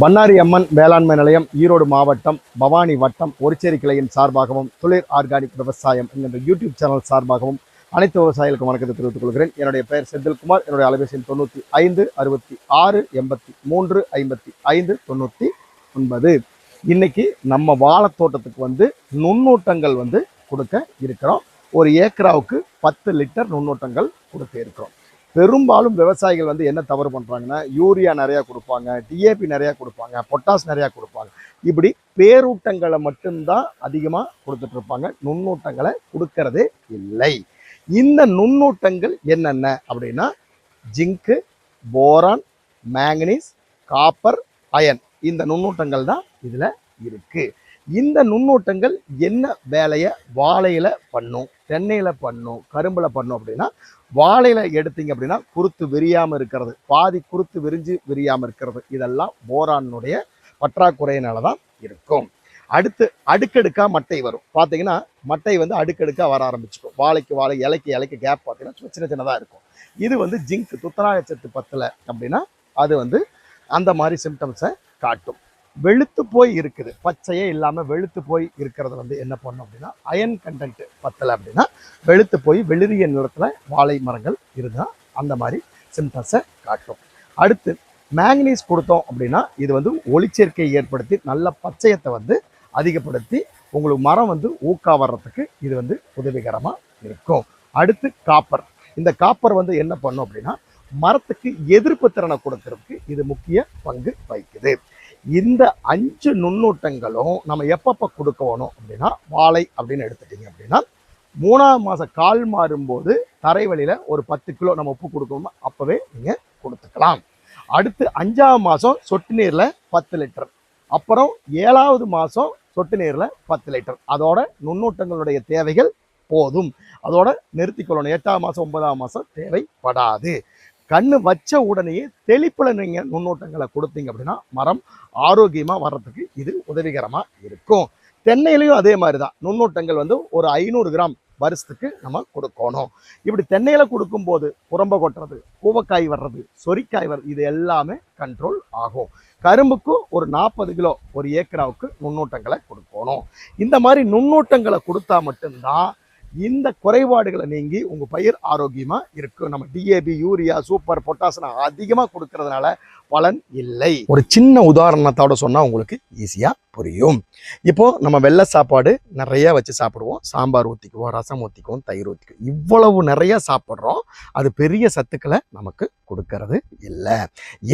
பண்ணாரி அம்மன் வேளாண்மை நிலையம் ஈரோடு மாவட்டம் பவானி வட்டம் ஒருச்சேரி கிளையின் சார்பாகவும் துளிர் ஆர்கானிக் விவசாயம் என்கின்ற யூடியூப் சேனல் சார்பாகவும் அனைத்து விவசாயிகளுக்கும் வணக்கத்தை தெரிவித்துக் கொள்கிறேன். என்னுடைய பெயர் செந்தில்குமார். என்னுடைய அலைபேசி தொண்ணூற்றி ஐந்து அறுபத்தி ஆறு எண்பத்தி மூன்று ஐம்பத்தி ஐந்து தொண்ணூற்றி ஒன்பது. இன்னைக்கு நம்ம வாழைத்தோட்டத்துக்கு வந்து நுண்ணூட்டங்கள் வந்து கொடுக்க இருக்கிறோம். ஒரு ஏக்கராவுக்கு பத்து லிட்டர் நுண்ணூட்டங்கள் கொடுக்க இருக்கிறோம். பெரும்பாலும் விவசாயிகள் வந்து என்ன தவறு பண்ணுறாங்கன்னா யூரியா நிறையா கொடுப்பாங்க டிஏபி நிறையா கொடுப்பாங்க பொட்டாஸ் நிறையா கொடுப்பாங்க. இப்படி பேரூட்டங்களை மட்டும்தான் அதிகமாக கொடுத்துட்ருப்பாங்க நுண்ணூட்டங்களை கொடுக்கறது இல்லை. இந்த நுண்ணூட்டங்கள் என்னென்ன அப்படின்னா zinc boron manganese copper iron. இந்த நுண்ணூட்டங்கள் தான் இதில் இருக்குது இந்த நுண்ணூட்டங்கள் என்ன வேலையை வாழையில் பண்ணும்? தென்னையில் பண்ணும் கரும்பில் பண்ணும் அப்படின்னா வாழையில் எடுத்தீங்க அப்படின்னா குருத்து விரியாமல் இருக்கிறது. பாதி குருத்து விரிஞ்சு விரியாமல் இருக்கிறது. இதெல்லாம் போரானுடைய பற்றாக்குறையினால தான் இருக்கும். அடுத்து அடுக்கடுக்காக மட்டை வரும். பார்த்தீங்கன்னா மட்டை வந்து அடுக்கடுக்காக வர ஆரம்பிச்சுக்கும் வாழைக்கு வாழை இலைக்கு இலைக்கு கேப் பார்த்தீங்கன்னா சின்ன சின்னதாக இருக்கும். இது வந்து ஜிங்க் துத்தநாயச்சத்து பத்தில் அப்படின்னா அது வந்து அந்த மாதிரி சிம்டம்ஸை காட்டும். வெளுத்து போய் இருக்குது. பச்சையே இல்லாமல் வெளுத்து போய் இருக்கிறது வந்து என்ன பண்ணும் அப்படின்னா அயன் கண்டென்ட் பத்தலை அப்படின்னா வெளுத்து போய் வெளிரிய நிறத்தில் வாழை மரங்கள் இருந்தால் அந்த மாதிரி சிம்டம்ஸை காட்டும். அடுத்து மேங்கனீஸ் கொடுத்தோம் அப்படின்னா இது வந்து ஒளிச்சேர்க்கையை ஏற்படுத்தி நல்ல பச்சையத்தை வந்து அதிகப்படுத்தி உங்களுக்கு மரம் வந்து ஊக்கா வர்றதுக்கு இது வந்து உதவிகரமாக இருக்கும். அடுத்து காப்பர் இந்த காப்பர் வந்து என்ன பண்ணும் அப்படின்னா மரத்துக்கு எதிர்ப்பு திறனை கொடுக்கறதுக்கு இது முக்கிய பங்கு வகிக்குது. இந்த அஞ்சு நுண்ணூட்டங்களும் நம்ம எப்பப்போ கொடுக்கணும் அப்படின்னா வாழை அப்படின்னு எடுத்துட்டீங்க அப்படின்னா மூணாவது மாதம் கால் மாறும்போது தரைவழியில் ஒரு பத்து கிலோ நம்ம உப்பு கொடுக்கணுமோ அப்போவே நீங்கள் கொடுத்துக்கலாம். அடுத்து அஞ்சாவது மாதம் சொட்டு நீரில் பத்து லிட்டர். அப்புறம் ஏழாவது மாதம் சொட்டு நீரில் பத்து லிட்டர். அதோட நுண்ணூட்டங்களுடைய தேவைகள் போதும். அதோட நிறுத்திக்கொள்ளணும். எட்டாவது மாதம் ஒன்பதாம் மாதம் தேவைப்படாது. கண்ணு வச்ச உடனேயே தெளிப்பில் நீங்கள் நுண்ணூட்டங்களை கொடுத்தீங்க அப்படின்னா மரம் ஆரோக்கியமாக வர்றதுக்கு இது உதவிகரமாக இருக்கும். தென்னையிலையும் அதே மாதிரி தான் நுண்ணூட்டங்கள் வந்து ஒரு ஐநூறு கிராம் வருஷத்துக்கு நம்ம கொடுக்கணும். இப்படி தென்னையில் கொடுக்கும்போது புறம்ப கொட்டுறது பூவக்காய் வர்றது சொரிக்காய் வர்றது இது எல்லாமே கண்ட்ரோல் ஆகும். கரும்புக்கும் ஒரு நாற்பது கிலோ ஒரு ஏக்கராவுக்கு நுண்ணூட்டங்களை கொடுக்கணும். இந்த மாதிரி நுண்ணூட்டங்களை கொடுத்தா மட்டும்தான் இந்த குறைபாடுகளை நீங்கி உங்கள் பயிர் ஆரோக்கியமாக இருக்கும். நம்ம டிஏபி யூரியா சூப்பர் பொட்டாசியம் அதிகமாக கொடுக்கறதுனால பலன் இல்லை. ஒரு சின்ன உதாரணத்தோட சொன்னால் உங்களுக்கு ஈஸியாக புரியும். இப்போது நம்ம வெள்ளை சாப்பாடு நிறையா வச்சு சாப்பிடுவோம். சாம்பார் ஊற்றிக்குவோம் ரசம் ஊற்றிக்குவோம் தயிர் ஊற்றிக்குவோம் இவ்வளவு நிறையா சாப்பிட்றோம். அது பெரிய சத்துக்களை நமக்கு கொடுக்கறது இல்லை.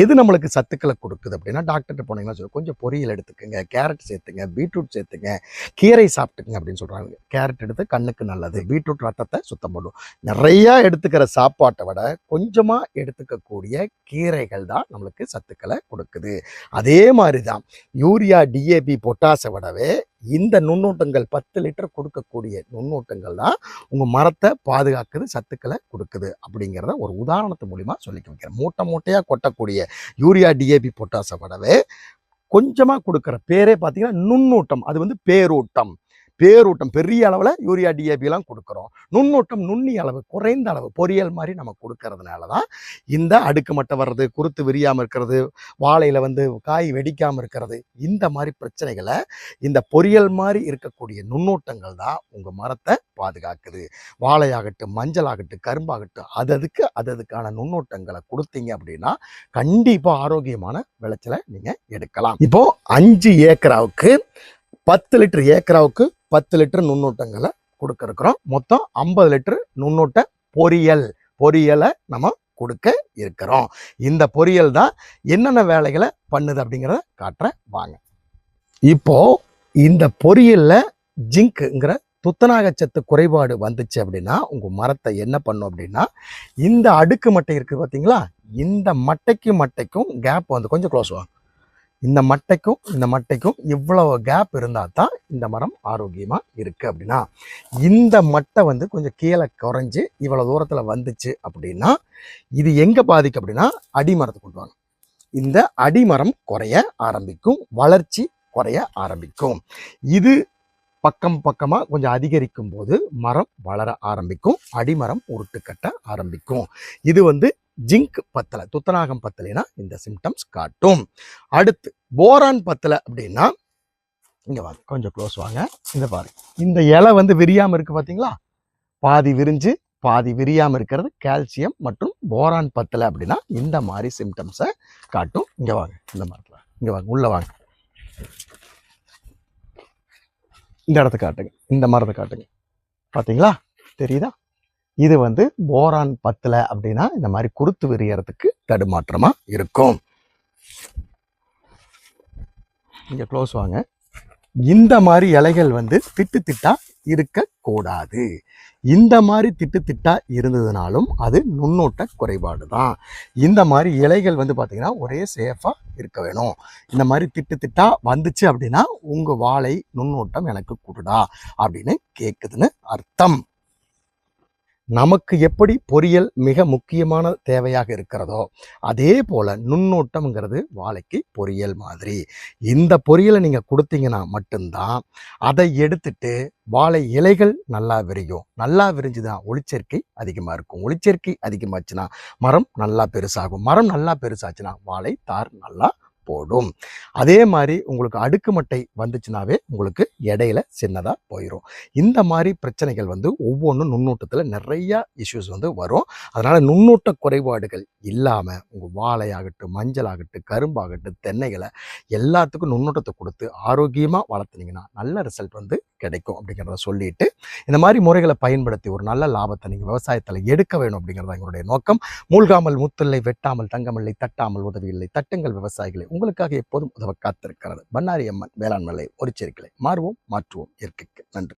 எது நம்மளுக்கு சத்துக்களை கொடுக்குது அப்படின்னா டாக்டர்கிட்ட போனீங்கன்னா சொல்லி கொஞ்சம் பொரியல் எடுத்துக்கோங்க கேரட் சேர்த்துங்க பீட்ரூட் சேர்த்துங்க கீரை சாப்பிட்டுக்குங்க அப்படின்னு சொல்கிறாங்க கேரட் எடுத்து கண்ணுக்கு நல்லது பீட்ரூட் ரத்தத்தை சுத்தம் பண்ணும். நிறையா எடுத்துக்கிற சாப்பாட்டை விட கொஞ்சமாக எடுத்துக்கக்கூடிய கீரைகள் தான் நம்மளுக்கு சத்துக்களை கொடுக்குது. அதே மாதிரி தான் யூரியா டிஏபி பி பொட்டாசை விடவே இந்த நுண்ணூட்டங்கள் பத்து லிட்டர் கொடுக்கக்கூடிய நுண்ணூட்டங்கள் தான் உங்கள் மரத்தை பாதுகாக்குது சத்துக்களை கொடுக்குது அப்படிங்கிறத ஒரு உதாரணத்து மூலிமா சொல்லி வைக்கிறேன். மூட்டை மூட்டையாக கொட்டக்கூடிய யூரியா டிஏபி பொட்டாசை விடவே கொஞ்சமாக கொடுக்குற பேரே பார்த்தீங்கன்னா நுண்ணூட்டம் அது வந்து பேரூட்டம். பேரூட்டம் பெரிய அளவில் யூரியா டிஏபிலாம் கொடுக்குறோம். நுண்ணூட்டம் நுண்ணி அளவு குறைந்த அளவு பொரியல் மாதிரி நம்ம கொடுக்கறதுனால தான் இந்த அடுக்கு மட்டை வர்றது குருத்து விரியாமல் இருக்கிறது வாழையில் வந்து காய் வெடிக்காமல் இருக்கிறது இந்த மாதிரி பிரச்சனைகளை இந்த பொரியல் மாதிரி இருக்கக்கூடிய நுண்ணூட்டங்கள் தான் உங்கள் மரத்தை பாதுகாக்குது. வாழையாகட்டும் மஞ்சள் ஆகட்டும் கரும்பாகட்டும் அததுக்கு அததுக்கான நுண்ணூட்டங்களை கொடுத்தீங்க அப்படின்னா கண்டிப்பாக ஆரோக்கியமான விளைச்சலை நீங்கள் எடுக்கலாம். இப்போது அஞ்சு ஏக்கராவுக்கு பத்து லிட்டர் ஏக்கராவுக்கு பத்து லிட்டர் நுண்ணூட்டங்களை கொடுக்க மொத்தம் ஐம்பது லிட்டர் நுண்ணூட்ட பொரியல் பொரியலை நம்ம கொடுக்க இருக்கிறோம். இந்த பொரியல் தான் என்னென்ன வேலைகளை பண்ணுது அப்படிங்கிறத காட்டுறேன். வாங்க. இப்போ இந்த பொரியலில் ஜிங்க்குங்கிற துத்தநாகச்சத்து குறைபாடு வந்துச்சு அப்படின்னா உங்கள் மரத்தை என்ன பண்ணும் அப்படின்னா இந்த அடுக்கு மட்டை இருக்குது பார்த்தீங்களா இந்த மட்டைக்கும் மட்டைக்கும் கேப் வந்து கொஞ்சம் க்ளோஸ் வாங்க இந்த மட்டைக்கும் இந்த மட்டைக்கும் இவ்வளவு கேப் இருந்தால் தான் இந்த மரம் ஆரோக்கியமாக இருக்குது அப்படின்னா இந்த மட்டை வந்து கொஞ்சம் கீழே குறைஞ்சி இவ்வளோ தூரத்தில் வந்துச்சு அப்படின்னா இது எங்கே பாதிக்கும் அப்படின்னா அடிமரத்தை கொண்டு வாங்க. இந்த அடிமரம் குறைய ஆரம்பிக்கும் வளர்ச்சி குறைய ஆரம்பிக்கும். இது பக்கம் பக்கமாக கொஞ்சம் அதிகரிக்கும் போது மரம் வளர ஆரம்பிக்கும் அடிமரம் உருட்டு கட்ட ஆரம்பிக்கும். இது வந்து ஜிங்க் பத்தலை துத்தநாகம் பத்தலைன்னா இந்த சிம்டம்ஸ் காட்டும். அடுத்து போரான் பத்தலை அப்படின்னா இங்கே வாங்க கொஞ்சம் க்ளோஸ் வாங்க. இந்த பாருங்க இந்த இலை வந்து விரியாமல் இருக்குது பார்த்தீங்களா பாதி விரிஞ்சு பாதி விரியாமல் இருக்கிறது கால்சியம் மற்றும் போரான் பத்தலை அப்படின்னா இந்த மாதிரி சிம்டம்ஸை காட்டும். இங்கே வாங்க இந்த மாதிரி இங்கே வாங்க உள்ளே வாங்க. இந்த இடத்த காட்டுங்க. இந்த மரத்தை காட்டுங்க. பார்த்தீங்களா தெரியுதா? இது வந்து போரான் பத்தில் அப்படின்னா இந்த மாதிரி குருத்து விரியறதுக்கு தடுமாற்றமாக இருக்கும். இங்கே க்ளோஸ் வாங்க. இந்த மாதிரி இலைகள் வந்து திட்டு திட்டா இருக்கக்கூடாது. இந்த மாதிரி திட்டு திட்டா இருந்ததுனாலும் அது நுண்ணோட்ட குறைபாடு தான் இந்த மாதிரி இலைகள் வந்து பார்த்தீங்கன்னா ஒரே சேஃபாக இருக்க வேணும். இந்த மாதிரி திட்டு திட்டா வந்துச்சு அப்படின்னா உங்கள் வாழை நுண்ணோட்டம் எனக்கு கொடுடா அப்படின்னு கேட்குதுன்னு அர்த்தம். நமக்கு எப்படி பொரியல் மிக முக்கியமான தேவையாக இருக்கிறதோ அதே போல் நுண்ணோட்டம்ங்கிறது வாழைக்கு பொரியல் மாதிரி. இந்த பொரியலை நீங்கள் கொடுத்தீங்கன்னா மட்டும்தான் அதை எடுத்துட்டு வாழை இலைகள் நல்லா விரியும். நல்லா விரிஞ்சுதான் ஒளிச்சேர்க்கை அதிகமாக இருக்கும். ஒளிச்சேர்க்கை அதிகமாச்சுன்னா மரம் நல்லா பெருசாகும். மரம் நல்லா பெருசாச்சுன்னா வாழை தார் நல்லா போடும். அதே மாதிரி உங்களுக்கு அடுக்குமட்டை வந்துச்சுனாவே உங்களுக்கு இடையில சின்னதாக போயிடும் இந்த மாதிரி பிரச்சனைகள் வந்து ஒவ்வொன்றும் நுண்ணூட்டத்தில் நிறைய இஷ்யூஸ் வந்து வரும். அதனால நுண்ணூட்ட குறைபாடுகள் இல்லாமல் உங்கள் வாழையாகட்டும் மஞ்சள் ஆகட்டும் கரும்பாகட்டும் தென்னைகளை எல்லாத்துக்கும் நுண்ணூட்டத்தை கொடுத்து ஆரோக்கியமாக வளர்த்துனீங்கன்னா நல்ல ரிசல்ட் வந்து கிடைக்கும் அப்படிங்கிறத சொல்லிட்டு இந்த மாதிரி முறைகளை பயன்படுத்தி ஒரு நல்ல லாபத்தை நீங்கள் விவசாயத்தில் எடுக்க வேணும் அப்படிங்கிறத எங்களுடைய நோக்கம். மூழ்காமல் முத்தில்லை வெட்டாமல் தங்கமில்லை தட்டாமல் உதவியில்லை தட்டுங்கள் விவசாயிகளை. உங்களுக்காக எப்போதும் உதவ காத்திருக்கிறது. பண்ணாரி அம்மன் வேளாண்மலை ஒரு மாறுவோம் மாற்றுவோம் இயற்கைக்கு. நன்றி.